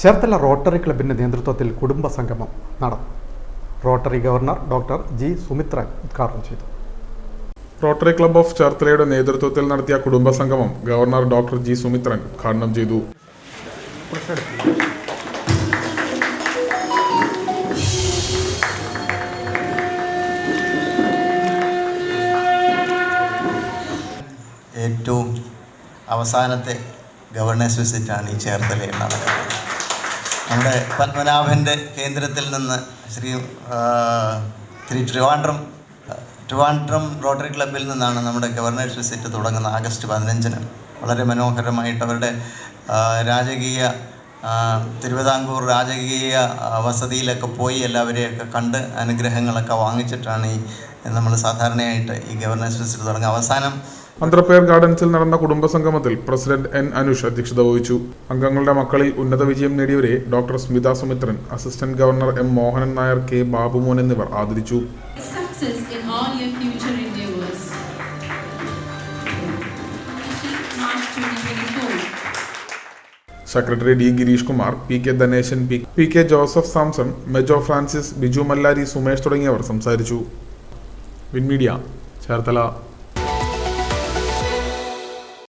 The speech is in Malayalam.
ചേർത്തല റോട്ടറി ക്ലബിന്റെ നേതൃത്വത്തിൽ കുടുംബ സംഗമം നടന്നു. Rotary governor doctor G Sumithran ഉദ്ഘാടനം ചെയ്തു. റോട്ടറി ക്ലബ് ഓഫ് ചേർത്തലയുടെ നേതൃത്വത്തിൽ നടത്തിയ കുടുംബ സംഗമം ഗവർണർ ഡോക്ടർ ജി സുമിത്രൻ ഉദ്ഘാടനം ചെയ്തു. ഏറ്റവും അവസാനത്തെ ഗവർണേഴ്സ് വിസിറ്റാണ് ഈ ചേർത്തലയിൽ നടക്കുന്നത്. നമ്മുടെ പത്മനാഭന്റെ കേന്ദ്രത്തിൽ നിന്ന് ശ്രീ ശ്രീ ട്രിവാൻഡ്രം ട്രിവാൻഡ്രം റോട്ടറി ക്ലബ്ബിൽ നിന്നാണ് നമ്മുടെ ഗവർണേഴ്സ് വിസിറ്റ് തുടങ്ങുന്നത് ആഗസ്റ്റ് പതിനഞ്ചിന്. വളരെ മനോഹരമായിട്ട് അവരുടെ രാജകീയ തിരുവിതാംകൂർ രാജകീയ വസതിയിലൊക്കെ പോയി എല്ലാവരെയൊക്കെ കണ്ട് അനുഗ്രഹങ്ങളൊക്കെ വാങ്ങിച്ചിട്ടാണ് ഈ നമ്മൾ സാധാരണയായിട്ട് ഈ ഗവർണേഴ്സ് വിസിറ്റ് തുടങ്ങുക അവസാനം അന്ത്രപ്പേർ ഗാർഡൻസിൽ നടന്ന കുടുംബസംഗമത്തിൽ പ്രസിഡന്റ് എൻ അനുഷ് അധ്യക്ഷത വഹിച്ചു. അംഗങ്ങളുടെ മക്കളിൽ ഉന്നത വിജയം നേടിയവരെ doctor Smitha Sumithran assistant governor M. Mohanan Nair K. Babumon എന്നിവർ ആദരിച്ചു. Success in all your future endeavors. March 2024. Secretary D. Girish Kumar P. K. Dhaneshan P. K. Joseph Samson Mejo Francis Biju Mallari Sumesh തുടങ്ങിയവർ സംസാരിച്ചു. വിൻമീഡിയ ചേർത്തല.